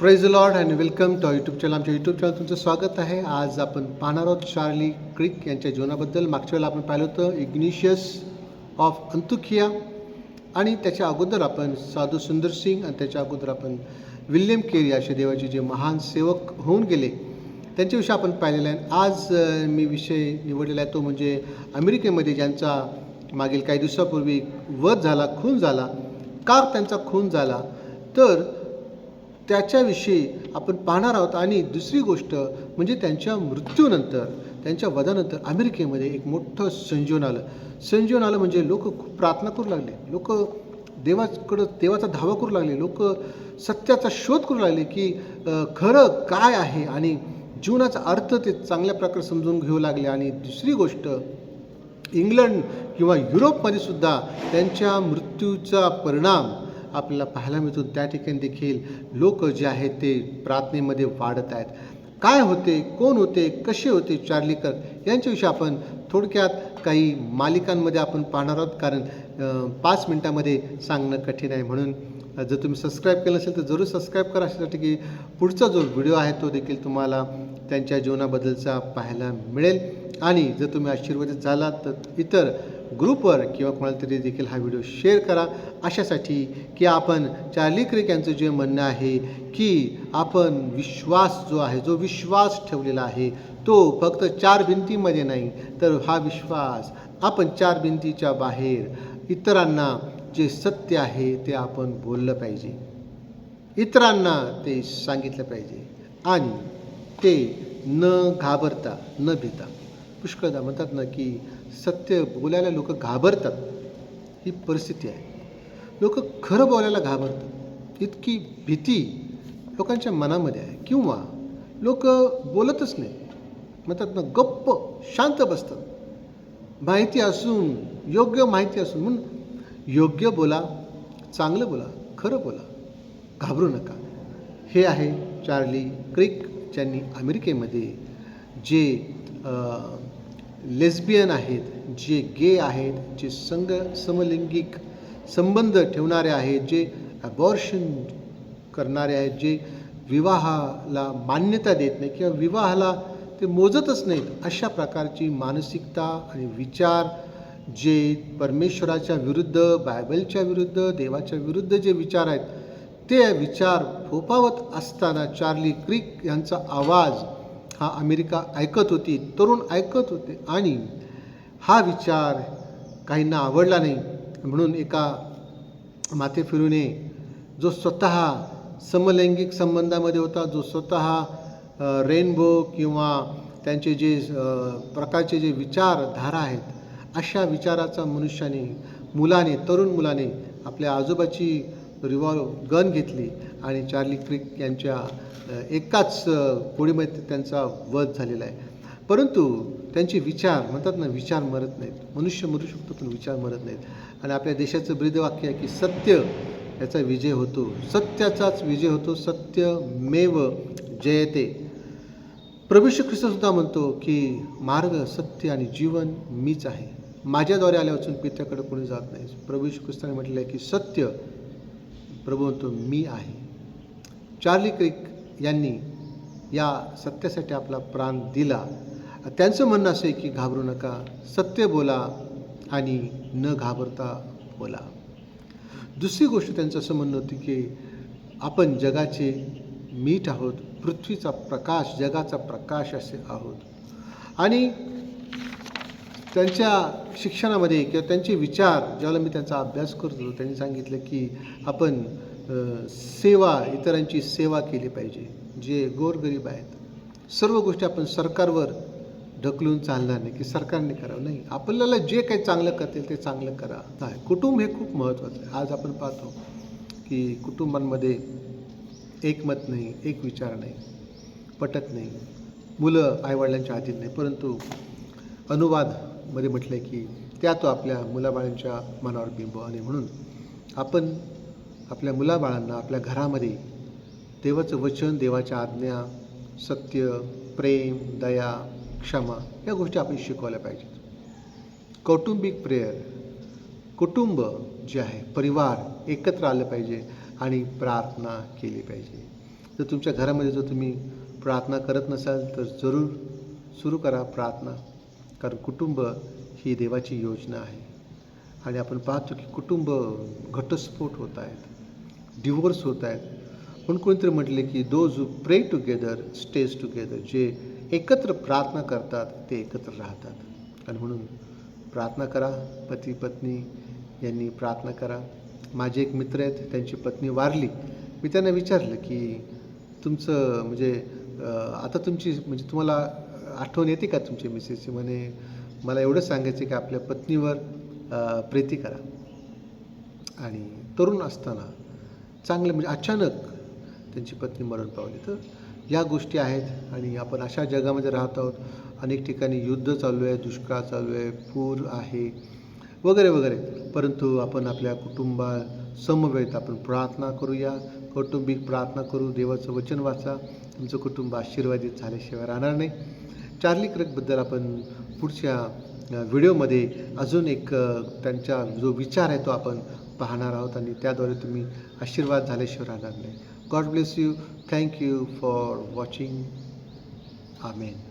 Praise Lord and welcome to YouTube channel आमच्या YouTube channel तुमचं स्वागत आहे. आज आपण पाहणार आहोत चार्ली क्रिक यांच्या जीवनाबद्दल. मागच्या वेळेला आपण पाहिलं होतं इग्निशियस ऑफ अंतुखिया आणि त्याच्या अगोदर आपण साधू सुंदर सिंग आणि त्याच्या अगोदर आपण विल्यम केरी असे देवाचे जे महान सेवक होऊन गेले त्यांच्याविषयी आपण पाहिलेला आहे. आज मी विषय निवडलेला आहे तो म्हणजे अमेरिकेमध्ये ज्यांचा मागील काही दिवसापूर्वी वध झाला खून झाला का त्यांचा खून झाला तर त्याच्याविषयी आपण पाहणार आहोत. आणि दुसरी गोष्ट म्हणजे त्यांच्या मृत्यूनंतर त्यांच्या वधानंतर अमेरिकेमध्ये एक मोठं संजीवन आलं. संजीवन आलं म्हणजे लोक खूप प्रार्थना करू लागले. लोक देवाकडं देवाचा धावा करू लागले. लोक सत्याचा शोध करू लागले की खरं काय आहे? आणि जीवनाचा अर्थ ते चांगल्या प्रकारे समजून घेऊ लागले. आणि दुसरी गोष्ट इंग्लंड किंवा युरोपमध्ये सुद्धा त्यांच्या मृत्यूचा परिणाम आपल्याला पाहायला मिळतो. त्या ठिकाणी देखील लोक जे आहेत ते प्रार्थनेमध्ये वाढत आहेत. काय होते? कोण होते? कसे होते? चार्लीकर यांच्याविषयी आपण थोडक्यात काही मालिकांमध्ये आपण पाहणार आहोत. कारण पाच मिनटामध्ये सांगणं कठीण आहे. म्हणून जर तुम्ही सबस्क्राईब केलं असेल तर जरूर सबस्क्राईब करा. अशासाठी की पुढचा जो व्हिडिओ आहे तो देखील तुम्हाला त्यांच्या जीवनाबद्दलचा पाहायला मिळेल. आणि जर तुम्ही आशीर्वादित झालात तर इतर ग्रुपवर किंवा कोणाला तरी देखील हा व्हिडिओ शेअर करा. अशासाठी की आपण चार्ली क्रिक यांचं जे म्हणणं आहे की आपण विश्वास जो आहे जो विश्वास ठेवलेला आहे तो फक्त चार भिंतीमध्ये नाही तर हा विश्वास आपण चार भिंतीच्या बाहेर इतरांना जे सत्य आहे ते आपण बोललं पाहिजे. इतरांना ते सांगितलं पाहिजे आणि ते न घाबरता न भीता पुष्कळदा म्हणतात ना की सत्य बोलायला लोक घाबरतात. ही परिस्थिती आहे. लोक खरं बोलायला घाबरतात. इतकी भीती लोकांच्या मनामध्ये आहे. किंवा लोक बोलतच नाही. म्हणतात ना गप्प शांत बसतात. माहिती असून योग्य माहिती असून म्हणून योग्य बोला चांगलं बोला खरं बोला. घाबरू नका. हे आहे चार्ली क्रिक ज्यांनी अमेरिकेमध्ये जे लेस्बियन आहेत जे गे आहेत जे संग समलिंगिक संबंध ठेवणारे आहेत जे अबॉर्शन करणारे आहेत जे विवाहाला मान्यता देत नाही किंवा विवाहाला ते मोजतच नाहीत अशा प्रकारची मानसिकता आणि विचार जे परमेश्वराच्या विरुद्ध बायबलच्या विरुद्ध देवाच्या विरुद्ध जे विचार आहेत ते विचार फोपावत असताना चार्ली क्रिक यांचा आवाज हा अमेरिका ऐकत होती तरुण ऐकत होते आणि हा विचार काहींना आवडला नाही. म्हणून एका माथे फिरूने जो स्वतः समलैंगिक संबंधामध्ये होता जो स्वतः रेनबो किंवा त्यांचे जे प्रकारचे जे विचारधारा आहेत अशा विचाराचा मनुष्याने मुलाने तरुण मुलाने आपल्या आजोबाची रिव्हॉल्व गन घेतली आणि चार्ली क्रिक यांच्या एकाच गोळीमध्ये त्यांचा वध झालेला आहे. परंतु त्यांचे विचार म्हणतात ना विचार मरत नाहीत. मनुष्य मरू शकतो पण विचार मरत नाहीत. आणि आपल्या देशाचं ब्रीदवाक्य आहे की सत्य याचा विजय होतो. सत्याचाच विजय होतो. सत्य मेव जयते. प्रभू श्री ख्रिस्तसुद्धा म्हणतो की मार्ग सत्य आणि जीवन मीच आहे. माझ्याद्वारे आल्या वाचून पित्याकडे कोणी जात नाही. प्रभू श्री ख्रिस्ताने म्हटलं आहे की सत्य प्रभू म्हणतो मी आहे. चार्ली क्रिक यांनी या सत्यासाठी आपला प्राण दिला. त्यांचं म्हणणं असं आहे की घाबरू नका सत्य बोला आणि न घाबरता बोला. दुसरी गोष्ट त्यांचं असं म्हणणं होती की आपण जगाचे मीठ आहोत पृथ्वीचा प्रकाश जगाचा प्रकाश असे आहोत. आणि त्यांच्या शिक्षणामध्ये किंवा त्यांचे विचार ज्यावेळेला मी त्यांचा अभ्यास करतो त्यांनी सांगितलं की आपण सेवा इतरांची सेवा केली पाहिजे. जे गोरगरीब आहेत. सर्व गोष्टी आपण सरकारवर ढकलून चालणार नाही की सरकारने करावं. नाही. आपल्याला जे काही चांगलं करतील ते चांगलं करा. नाही. कुटुंब हे खूप महत्त्वाचं आहे. आज आपण पाहतो की कुटुंबांमध्ये एकमत नाही एक विचार नाही पटत नाही. मुलं आईवडिलांच्या अधीन नाही. परंतु अनुवाद मध्ये म्हटलं आहे की त्या तो आपल्या मुलाबाळांच्या मनावर बिंब आले म्हणून. आपण आपल्या मुलाबाळांना आपल्या घरामध्ये देवाचं वचन देवाच्या आज्ञा सत्य प्रेम दया क्षमा या गोष्टी आपण शिकवल्या पाहिजेत. कौटुंबिक प्रेयर कुटुंब जे आहे परिवार एकत्र आलं पाहिजे आणि प्रार्थना केली पाहिजे. जर तुमच्या घरामध्ये जर तुम्ही प्रार्थना करत नसाल तर जरूर सुरू करा प्रार्थना. कारण कुटुंब ही देवाची योजना आहे. आणि आपण पाहतो की कुटुंब घटस्फोट होत आहेत डिवोर्स होत आहेत. म्हणून कोणीतरी म्हटले की दोज प्रे टुगेदर स्टेज टुगेदर जे एकत्र प्रार्थना करतात ते एकत्र राहतात. आणि म्हणून प्रार्थना करा पती पत्नी यांनी प्रार्थना करा. माझे एक मित्र आहेत त्यांची पत्नी वारली. मी त्यांना विचारलं की तुमचं म्हणजे आता तुमची म्हणजे तुम्हाला आठवण येते का तुमची मिसेसची? म्हणे मला एवढं सांगायचं की आपल्या पत्नीवर प्रीती करा. आणि तरुण असताना चांगलं म्हणजे अचानक त्यांची पत्नी मरण पावली. तर या गोष्टी आहेत आणि आपण अशा जगामध्ये राहत आहोत. अनेक ठिकाणी युद्ध चालू आहे दुष्काळ चालू आहे पूर आहे वगैरे वगैरे. परंतु आपण आपल्या कुटुंबा समवेत आपण प्रार्थना करूया. कौटुंबिक प्रार्थना करू. देवाचं वचन वाचा. तुमचं कुटुंब आशीर्वादित झाल्याशिवाय राहणार नाही. चार्ली क्रिकबद्दल आपण पुढच्या व्हिडिओमध्ये अजून एक त्यांचा जो विचार आहे तो आपण पाहणार आहोत आणि त्याद्वारे तुम्ही आशीर्वाद झाल्याशिवाय राहणार नाही God bless you thank you for watching amen